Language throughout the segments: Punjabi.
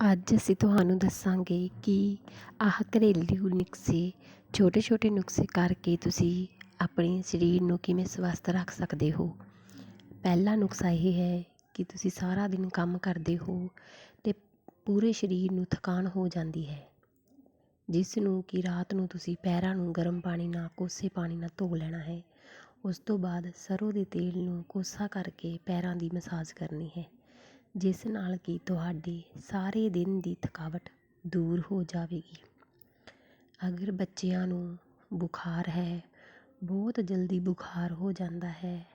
ਅੱਜ ਅਸੀਂ ਤੁਹਾਨੂੰ ਦੱਸਾਂਗੇ ਕਿ ਆਹ ਘਰੇਲੂ ਨੁਸਖੇ ਛੋਟੇ ਛੋਟੇ ਨੁਸਖੇ ਕਰਕੇ ਤੁਸੀਂ ਆਪਣੇ ਸਰੀਰ ਨੂੰ ਕਿਵੇਂ ਸਵਸਥ ਰੱਖ ਸਕਦੇ ਹੋ। ਪਹਿਲਾ ਨੁਸਖਾ ਇਹ ਹੈ ਕਿ ਤੁਸੀਂ ਸਾਰਾ ਦਿਨ ਕੰਮ ਕਰਦੇ ਹੋ ਅਤੇ ਪੂਰੇ ਸਰੀਰ ਨੂੰ ਥਕਾਨ ਹੋ ਜਾਂਦੀ ਹੈ, ਜਿਸ ਨੂੰ ਕਿ ਰਾਤ ਨੂੰ ਤੁਸੀਂ ਪੈਰਾਂ ਨੂੰ ਗਰਮ ਪਾਣੀ ਨਾਲ, ਕੋਸੇ ਪਾਣੀ ਨਾਲ ਧੋ ਲੈਣਾ ਹੈ। ਉਸ ਤੋਂ ਬਾਅਦ ਸਰ੍ਹੋਂ ਦੇ ਤੇਲ ਨੂੰ ਕੋਸਾ ਕਰਕੇ ਪੈਰਾਂ ਦੀ ਮਸਾਜ ਕਰਨੀ ਹੈ। ਜਿਸ ਨਾਲ ਕਿ ਤੁਹਾਡੀ ਸਾਰੇ ਦਿਨ ਦੀ ਥਕਾਵਟ ਦੂਰ ਹੋ ਜਾਵੇਗੀ। ਅਗਰ ਬੱਚਿਆਂ ਨੂੰ ਬੁਖਾਰ ਹੈ, ਬਹੁਤ ਜਲਦੀ ਬੁਖਾਰ ਹੋ ਜਾਂਦਾ ਹੈ,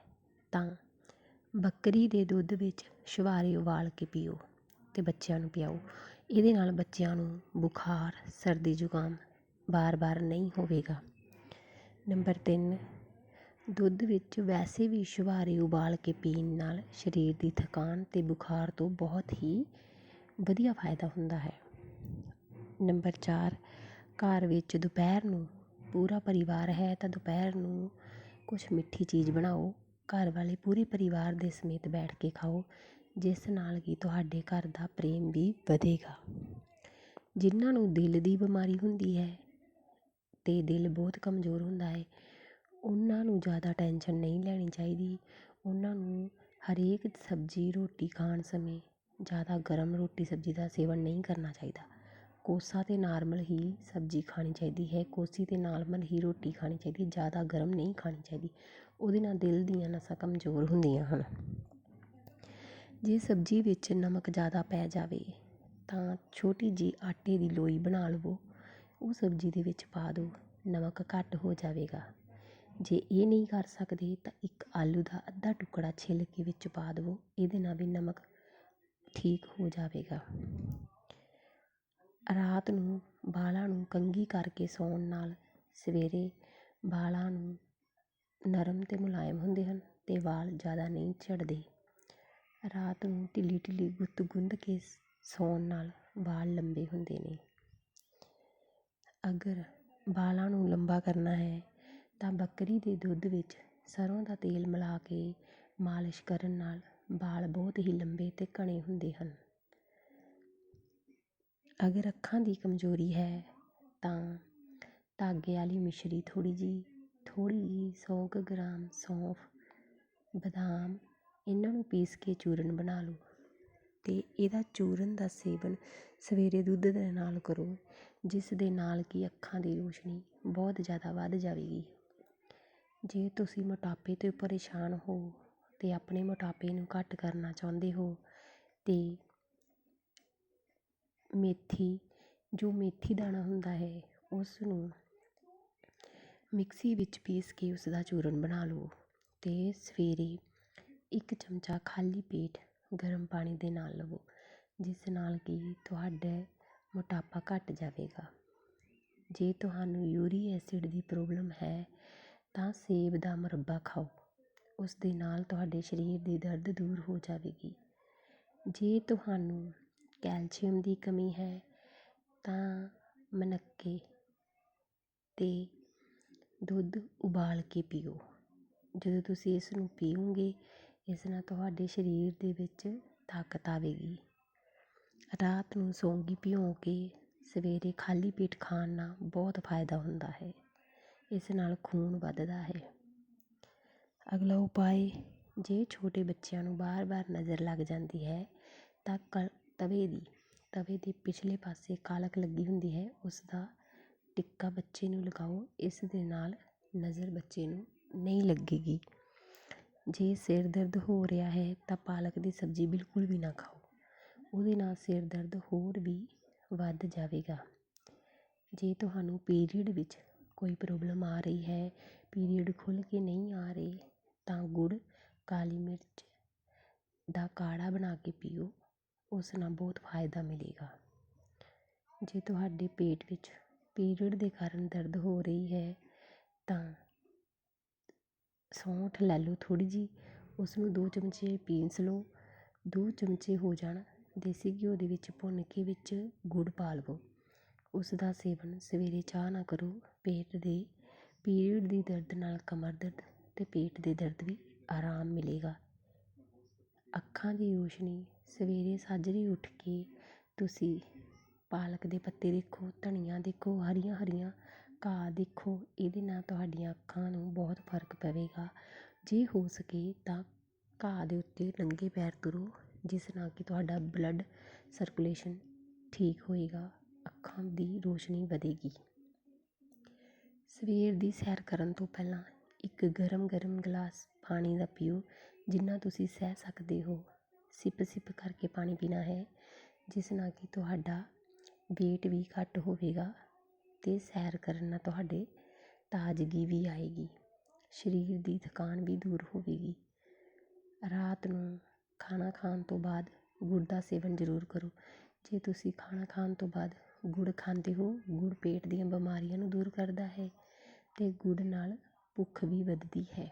ਤਾਂ ਬੱਕਰੀ ਦੇ ਦੁੱਧ ਵਿੱਚ ਛੁਹਾਰੇ ਉਬਾਲ ਕੇ ਪੀਓ ਅਤੇ ਬੱਚਿਆਂ ਨੂੰ ਪਿਆਓ। ਇਹਦੇ ਨਾਲ ਬੱਚਿਆਂ ਨੂੰ ਬੁਖਾਰ, ਸਰਦੀ ਜ਼ੁਕਾਮ ਵਾਰ ਵਾਰ ਨਹੀਂ ਹੋਵੇਗਾ। ਨੰਬਰ ਤਿੰਨ ਦੁੱਧ ਵਿੱਚ ਵੈਸੇ ਵੀ ਛੁਹਾਰੇ ਉਬਾਲ ਕੇ ਪੀਣ ਨਾਲ ਸਰੀਰ ਦੀ ਥਕਾਨ ਅਤੇ ਬੁਖਾਰ ਤੋਂ ਬਹੁਤ ਹੀ ਵਧੀਆ ਫਾਇਦਾ ਹੁੰਦਾ ਹੈ। ਨੰਬਰ ਚਾਰ, ਘਰ ਵਿੱਚ ਦੁਪਹਿਰ ਨੂੰ ਪੂਰਾ ਪਰਿਵਾਰ ਹੈ ਤਾਂ ਦੁਪਹਿਰ ਨੂੰ ਕੁਛ ਮਿੱਠੀ ਚੀਜ਼ ਬਣਾਓ। ਘਰ ਵਾਲੇ ਪੂਰੇ ਪਰਿਵਾਰ ਦੇ ਸਮੇਤ ਬੈਠ ਕੇ ਖਾਓ, ਜਿਸ ਨਾਲ ਕਿ ਤੁਹਾਡੇ ਘਰ ਦਾ ਪ੍ਰੇਮ ਵੀ ਵਧੇਗਾ। ਜਿਨ੍ਹਾਂ ਨੂੰ ਦਿਲ ਦੀ ਬਿਮਾਰੀ ਹੁੰਦੀ ਹੈ ਅਤੇ ਦਿਲ ਬਹੁਤ ਕਮਜ਼ੋਰ ਹੁੰਦਾ ਹੈ ਉਹਨਾਂ ਨੂੰ ਜ਼ਿਆਦਾ ਟੈਨਸ਼ਨ ਨਹੀਂ ਲੈਣੀ ਚਾਹੀਦੀ। ਉਹਨਾਂ ਨੂੰ ਹਰੇਕ ਸਬਜ਼ੀ ਰੋਟੀ ਖਾਣ ਸਮੇਂ ਜ਼ਿਆਦਾ ਗਰਮ ਰੋਟੀ ਸਬਜ਼ੀ ਦਾ ਸੇਵਨ ਨਹੀਂ ਕਰਨਾ ਚਾਹੀਦਾ। ਕੋਸਾ ਅਤੇ ਨਾਰਮਲ ਹੀ ਸਬਜ਼ੀ ਖਾਣੀ ਚਾਹੀਦੀ ਹੈ। ਕੋਸੀ ਅਤੇ ਨਾਰਮਲ ਹੀ ਰੋਟੀ ਖਾਣੀ ਚਾਹੀਦੀ ਜ਼ਿਆਦਾ ਗਰਮ ਨਹੀਂ ਖਾਣੀ ਚਾਹੀਦੀ। ਉਹਦੇ ਨਾਲ ਦਿਲ ਦੀਆਂ ਨਸਾਂ ਕਮਜ਼ੋਰ ਹੁੰਦੀਆਂ ਹਨ। ਜੇ ਸਬਜ਼ੀ ਵਿੱਚ ਨਮਕ ਜ਼ਿਆਦਾ ਪੈ ਜਾਵੇ, ਤਾਂ ਛੋਟੀ ਜਿਹੀ ਆਟੇ ਦੀ ਲੋਈ ਬਣਾ ਲਵੋ। ਉਹ ਸਬਜ਼ੀ ਦੇ ਵਿੱਚ ਪਾ ਦਿਓ ਨਮਕ ਘੱਟ ਹੋ ਜਾਵੇਗਾ। ਜੇ ਇਹ ਨਹੀਂ ਕਰ ਸਕਦੇ ਤਾਂ ਇੱਕ ਆਲੂ ਦਾ ਅੱਧਾ ਟੁਕੜਾ ਛਿੱਲ ਕੇ ਵਿੱਚ ਪਾ ਦੇਵੋ, ਇਹਦੇ ਨਾਲ ਵੀ ਨਮਕ ਠੀਕ ਹੋ ਜਾਵੇਗਾ। ਰਾਤ ਨੂੰ ਵਾਲਾਂ ਨੂੰ ਕੰਘੀ ਕਰਕੇ ਸੌਣ ਨਾਲ ਸਵੇਰੇ ਵਾਲਾਂ ਨੂੰ ਨਰਮ ਅਤੇ ਮੁਲਾਇਮ ਹੁੰਦੇ ਹਨ ਅਤੇ ਵਾਲ ਜ਼ਿਆਦਾ ਨਹੀਂ ਝੜਦੇ। ਰਾਤ ਨੂੰ ਢਿੱਲੀ ਢਿੱਲੀ ਗੁੱਤ ਗੁੰਦ ਕੇ ਸੌਣ ਨਾਲ ਵਾਲ ਲੰਬੇ ਹੁੰਦੇ ਨੇ। ਅਗਰ ਵਾਲਾਂ ਨੂੰ ਲੰਬਾ ਕਰਨਾ ਹੈ ਤਾਂ ਬੱਕਰੀ ਦੇ ਦੁੱਧ ਵਿੱਚ ਸਰ੍ਹੋਂ ਦਾ ਤੇਲ ਮਿਲਾ ਕੇ ਮਾਲਿਸ਼ ਕਰਨ ਨਾਲ ਵਾਲ ਬਹੁਤ ਹੀ ਲੰਬੇ ਅਤੇ ਘਣੇ ਹੁੰਦੇ ਹਨ। ਅਗਰ ਅੱਖਾਂ ਦੀ ਕਮਜ਼ੋਰੀ ਹੈ ਤਾਂ ਧਾਗੇ ਵਾਲੀ ਮਿਸ਼ਰੀ ਥੋੜ੍ਹੀ ਜਿਹੀ ਥੋੜ੍ਹੀ ਜਿਹੀ ਸੌ ਕੁ ਗ੍ਰਾਮ ਸੌਂਫ, ਬਦਾਮ ਇਹਨਾਂ ਨੂੰ ਪੀਸ ਕੇ ਚੂਰਨ ਬਣਾ ਲਓ ਅਤੇ ਇਹਦਾ ਚੂਰਨ ਦਾ ਸੇਵਨ ਸਵੇਰੇ ਦੁੱਧ ਦੇ ਨਾਲ ਕਰੋ, ਜਿਸ ਦੇ ਨਾਲ ਕਿ ਅੱਖਾਂ ਦੀ ਰੋਸ਼ਨੀ ਬਹੁਤ ਜ਼ਿਆਦਾ ਵੱਧ ਜਾਵੇਗੀ। ਜੇ ਤੁਸੀਂ ਮੋਟਾਪੇ ਤੋਂ ਪਰੇਸ਼ਾਨ ਹੋ ਅਤੇ ਆਪਣੇ ਮੋਟਾਪੇ ਨੂੰ ਘੱਟ ਕਰਨਾ ਚਾਹੁੰਦੇ ਹੋ, ਤਾਂ ਮੇਥੀ, ਜੋ ਮੇਥੀ ਦਾਣਾ ਹੁੰਦਾ ਹੈ ਉਸ ਨੂੰ ਮਿਕਸੀ ਵਿੱਚ ਪੀਸ ਕੇ ਉਸਦਾ ਚੂਰਨ ਬਣਾ ਲਓ ਅਤੇ ਸਵੇਰੇ ਇੱਕ ਚਮਚਾ ਖਾਲੀ ਪੇਟ ਗਰਮ ਪਾਣੀ ਦੇ ਨਾਲ ਲਵੋ, ਜਿਸ ਨਾਲ ਕਿ ਤੁਹਾਡਾ ਮੋਟਾਪਾ ਘੱਟ ਜਾਵੇਗਾ। ਜੇ ਤੁਹਾਨੂੰ ਯੂਰੀ ਐਸਿਡ ਦੀ ਪ੍ਰੋਬਲਮ ਹੈ ਤਾਂ ਸੇਬ ਦਾ ਮੁਰੱਬਾ ਖਾਓ। ਉਸ ਦੇ ਨਾਲ ਤੁਹਾਡੇ ਸਰੀਰ ਦੀ ਦਰਦ ਦੂਰ ਹੋ ਜਾਵੇਗੀ। ਜੇ ਤੁਹਾਨੂੰ ਕੈਲਸ਼ੀਅਮ ਦੀ ਕਮੀ ਹੈ, ਤਾਂ ਮਨੱਕੇ ਅਤੇ ਦੁੱਧ ਉਬਾਲ ਕੇ ਪੀਓ। ਜਦੋਂ ਤੁਸੀਂ ਇਸ ਨੂੰ ਪੀਓਗੇ, ਇਸ ਨਾਲ ਤੁਹਾਡੇ ਸਰੀਰ ਦੇ ਵਿੱਚ ਤਾਕਤ ਆਵੇਗੀ। ਰਾਤ ਨੂੰ ਸੌਂਗੀ ਭਿਉਂ ਕੇ ਸਵੇਰੇ ਖਾਲੀ ਪੇਟ ਖਾਣ ਨਾਲ ਬਹੁਤ ਫਾਇਦਾ ਹੁੰਦਾ ਹੈ। ਇਸ ਨਾਲ ਖੂਨ ਵੱਧਦਾ ਹੈ। ਅਗਲਾ ਉਪਾਏ ਜੇ ਛੋਟੇ ਬੱਚਿਆਂ ਨੂੰ ਵਾਰ ਵਾਰ ਨਜ਼ਰ ਲੱਗ ਜਾਂਦੀ ਹੈ, ਤਾਂ ਕ ਤਵੇ ਦੀ, ਤਵੇ ਦੇ ਪਿਛਲੇ ਪਾਸੇ ਕਾਲਕ ਲੱਗੀ ਹੁੰਦੀ ਹੈ, ਉਸ ਦਾ ਟਿੱਕਾ ਬੱਚੇ ਨੂੰ ਲਗਾਓ, ਇਸ ਦੇ ਨਾਲ ਨਜ਼ਰ ਬੱਚੇ ਨੂੰ ਨਹੀਂ ਲੱਗੇਗੀ। ਜੇ ਸਿਰ ਦਰਦ ਹੋ ਰਿਹਾ ਹੈ, ਤਾਂ ਪਾਲਕ ਦੀ ਸਬਜ਼ੀ ਬਿਲਕੁਲ ਵੀ ਨਾ ਖਾਓ। ਉਹਦੇ ਨਾਲ ਸਿਰ ਦਰਦ ਹੋਰ ਵੀ ਵੱਧ ਜਾਵੇਗਾ। ਜੇ ਤੁਹਾਨੂੰ ਪੀਰੀਅਡ ਵਿੱਚ ਕੋਈ ਪ੍ਰੋਬਲਮ ਆ ਰਹੀ ਹੈ ਪੀਰੀਅਡ ਖੁੱਲ੍ਹ ਕੇ ਨਹੀਂ ਆ ਰਹੇ, ਤਾਂ ਗੁੜ ਕਾਲੀ ਮਿਰਚ ਦਾ ਕਾੜਾ ਬਣਾ ਕੇ ਪੀਓ, ਉਸ ਨਾਲ ਬਹੁਤ ਫਾਇਦਾ ਮਿਲੇਗਾ। ਜੇ ਤੁਹਾਡੇ ਪੇਟ ਵਿੱਚ ਪੀਰੀਅਡ ਦੇ ਕਾਰਨ ਦਰਦ ਹੋ ਰਹੀ ਹੈ, ਤਾਂ ਸੌਂਠ ਲੈ ਲਓ ਥੋੜ੍ਹੀ ਜਿਹੀ, ਉਸ ਨੂੰ ਦੋ ਚਮਚੇ ਪੀਸ ਲਓ, ਦੋ ਚਮਚੇ ਹੋ ਜਾਣ, ਦੇਸੀ ਘਿਓ ਦੇ ਵਿੱਚ ਭੁੰਨ ਕੇ ਵਿੱਚ ਗੁੜ ਪਾ ਲਵੋ। ਉਸ ਦਾ ਸੇਵਨ ਸਵੇਰੇ ਚਾਹ ਨਾ ਕਰੋ, ਪੇਟ ਦੇ ਪੀਰੀਅਡ ਦੀ ਦਰਦ ਨਾਲ ਕਮਰ ਦਰਦ ਅਤੇ ਪੇਟ ਦੇ ਦਰਦ ਵੀ ਆਰਾਮ ਮਿਲੇਗਾ। ਅੱਖਾਂ ਦੀ ਰੋਸ਼ਨੀ ਸਵੇਰੇ ਸਾਜਰੇ ਉੱਠ ਕੇ ਤੁਸੀਂ ਪਾਲਕ ਦੇ ਪੱਤੇ ਦੇਖੋ, ਧਨੀਆ ਦੇਖੋ ਹਰੀਆਂ ਹਰੀਆਂ ਘਾਹ ਦੇਖੋ, ਇਹਦੇ ਨਾਲ ਤੁਹਾਡੀਆਂ ਅੱਖਾਂ ਨੂੰ ਬਹੁਤ ਫ਼ਰਕ ਪਵੇਗਾ। ਜੇ ਹੋ ਸਕੇ ਤਾਂ ਘਾਹ ਦੇ ਉੱਤੇ ਨੰਗੇ ਪੈਰ ਤੁਰੋ, ਜਿਸ ਨਾਲ ਕਿ ਤੁਹਾਡਾ ਬਲੱਡ ਸਰਕੂਲੇਸ਼ਨ ਠੀਕ ਹੋਏਗਾ। ਅੱਖਾਂ ਦੀ ਰੋਸ਼ਨੀ ਵਧੇਗੀ। ਸਵੇਰ ਦੀ ਸੈਰ ਕਰਨ ਤੋਂ ਪਹਿਲਾਂ ਇੱਕ ਗਰਮ ਗਰਮ ਗਲਾਸ ਪਾਣੀ ਦਾ ਪੀਓ, ਜਿੰਨਾ ਤੁਸੀਂ ਸਹਿ ਸਕਦੇ ਹੋ। ਸਿਪ ਸਿਪ ਕਰਕੇ ਪਾਣੀ ਪੀਣਾ ਹੈ, ਜਿਸ ਨਾਲ ਕਿ ਤੁਹਾਡਾ ਵੇਟ ਵੀ ਘੱਟ ਹੋਵੇਗਾ ਅਤੇ ਸੈਰ ਕਰਨ ਨਾਲ ਤੁਹਾਡੇ ਤਾਜ਼ਗੀ ਵੀ ਆਏਗੀ। ਸਰੀਰ ਦੀ ਥਕਾਨ ਵੀ ਦੂਰ ਹੋਵੇਗੀ। ਰਾਤ ਨੂੰ ਖਾਣਾ ਖਾਣ ਤੋਂ ਬਾਅਦ ਗੁੜ ਦਾ ਸੇਵਨ ਜ਼ਰੂਰ ਕਰੋ। ਜੇ ਤੁਸੀਂ ਖਾਣਾ ਖਾਣ ਤੋਂ ਬਾਅਦ ਗੁੜ ਖਾਂਦੇ ਹੋ, ਗੁੜ ਪੇਟ ਦੀਆਂ ਬਿਮਾਰੀਆਂ ਨੂੰ ਦੂਰ ਕਰਦਾ ਹੈ ਅਤੇ ਗੁੜ ਨਾਲ ਭੁੱਖ ਵੀ ਵੱਧਦੀ ਹੈ।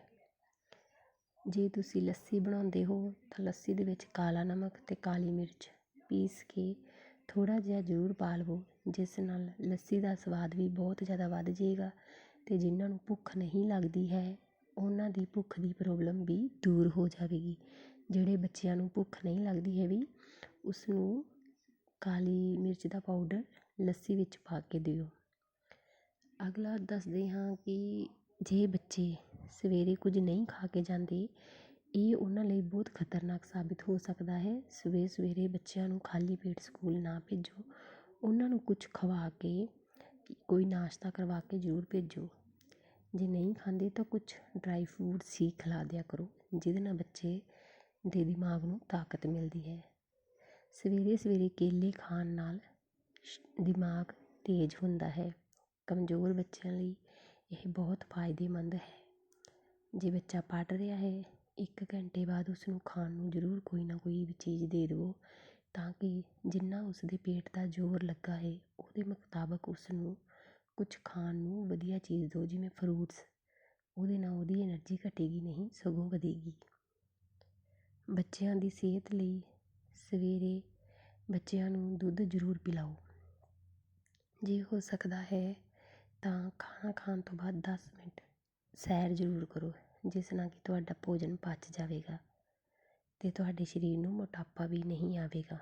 ਜੇ ਤੁਸੀਂ ਲੱਸੀ ਬਣਾਉਂਦੇ ਹੋ, ਤਾਂ ਲੱਸੀ ਦੇ ਵਿੱਚ ਕਾਲਾ ਨਮਕ ਅਤੇ ਕਾਲੀ ਮਿਰਚ ਪੀਸ ਕੇ ਥੋੜ੍ਹਾ ਜਿਹਾ ਜ਼ਰੂਰ ਪਾ ਲਵੋ, ਜਿਸ ਨਾਲ ਲੱਸੀ ਦਾ ਸਵਾਦ ਵੀ ਬਹੁਤ ਜ਼ਿਆਦਾ ਵੱਧ ਜਾਏਗਾ ਅਤੇ ਜਿਨ੍ਹਾਂ ਨੂੰ ਭੁੱਖ ਨਹੀਂ ਲੱਗਦੀ ਹੈ, ਉਹਨਾਂ ਦੀ ਭੁੱਖ ਦੀ ਪ੍ਰੋਬਲਮ ਵੀ ਦੂਰ ਹੋ ਜਾਵੇਗੀ। ਜਿਹੜੇ ਬੱਚਿਆਂ ਨੂੰ ਭੁੱਖ ਨਹੀਂ ਲੱਗਦੀ ਹੈ ਵੀ ਉਸ ਕਾਲੀ ਮਿਰਚ ਦਾ ਪਾਊਡਰ ਲੱਸੀ ਵਿੱਚ ਪਾ ਕੇ ਦਿਓ। ਅਗਲਾ ਦੱਸਦੇ ਹਾਂ ਕਿ ਜੇ ਬੱਚੇ ਸਵੇਰੇ ਕੁਝ ਨਹੀਂ ਖਾ ਕੇ ਜਾਂਦੇ, ਇਹ ਉਹਨਾਂ ਲਈ ਬਹੁਤ ਖਤਰਨਾਕ ਸਾਬਿਤ ਹੋ ਸਕਦਾ ਹੈ। ਸਵੇਰੇ ਸਵੇਰੇ ਬੱਚਿਆਂ ਨੂੰ ਖਾਲੀ ਪੇਟ ਸਕੂਲ ਨਾ ਭੇਜੋ। ਉਹਨਾਂ ਨੂੰ ਕੁਝ ਖਵਾ ਕੇ, ਕੋਈ ਨਾਸ਼ਤਾ ਕਰਵਾ ਕੇ ਜ਼ਰੂਰ ਭੇਜੋ। ਜੇ ਨਹੀਂ ਖਾਂਦੇ ਤਾਂ ਕੁਝ ਡਰਾਈ ਫਰੂਟਸ ਹੀ ਖਿਲਾ ਦਿਆ ਕਰੋ, ਜਿਹਦੇ ਨਾਲ ਬੱਚੇ ਦੇ ਦਿਮਾਗ ਨੂੰ ਤਾਕਤ ਮਿਲਦੀ ਹੈ। ਸਵੇਰੇ ਸਵੇਰੇ ਕੇਲੇ ਖਾਣ ਨਾਲ ਦਿਮਾਗ ਤੇਜ਼ ਹੁੰਦਾ ਹੈ। ਕਮਜ਼ੋਰ ਬੱਚਿਆਂ ਲਈ ਇਹ ਬਹੁਤ ਫਾਇਦੇਮੰਦ ਹੈ। ਜੇ ਬੱਚਾ ਪੜ੍ਹ ਰਿਹਾ ਹੈ, ਇੱਕ ਘੰਟੇ ਬਾਅਦ ਉਸਨੂੰ ਖਾਣ ਨੂੰ ਜ਼ਰੂਰ ਕੋਈ ਨਾ ਕੋਈ ਵੀ ਚੀਜ਼ ਦੇ ਦੇਵੋ, ਤਾਂ ਕਿ ਜਿੰਨਾ ਉਸਦੇ ਪੇਟ ਦਾ ਜ਼ੋਰ ਲੱਗਾ ਹੈ, ਉਹਦੇ ਮੁਤਾਬਕ ਉਸਨੂੰ ਕੁਛ ਖਾਣ ਨੂੰ ਵਧੀਆ ਚੀਜ਼ ਦਿਓ ਜਿਵੇਂ ਫਰੂਟਸ ਉਹਦੇ ਨਾਲ ਉਹਦੀ ਐਨਰਜੀ ਘਟੇਗੀ ਨਹੀਂ, ਸਗੋਂ ਵਧੇਗੀ। ਬੱਚਿਆਂ ਦੀ ਸਿਹਤ ਲਈ ਸਵੇਰੇ ਬੱਚਿਆਂ ਨੂੰ ਦੁੱਧ ਜ਼ਰੂਰ ਪਿਲਾਓ। ਜੇ ਹੋ ਸਕਦਾ ਹੈ, ਤਾਂ ਖਾਣਾ ਖਾਣ ਤੋਂ ਬਾਅਦ ਦਸ ਮਿੰਟ ਸੈਰ ਜ਼ਰੂਰ ਕਰੋ, ਜਿਸ ਨਾਲ ਕਿ ਤੁਹਾਡਾ ਭੋਜਨ ਪਚ ਜਾਵੇਗਾ ਅਤੇ ਤੁਹਾਡੇ ਸਰੀਰ ਨੂੰ ਮੋਟਾਪਾ ਵੀ ਨਹੀਂ ਆਵੇਗਾ।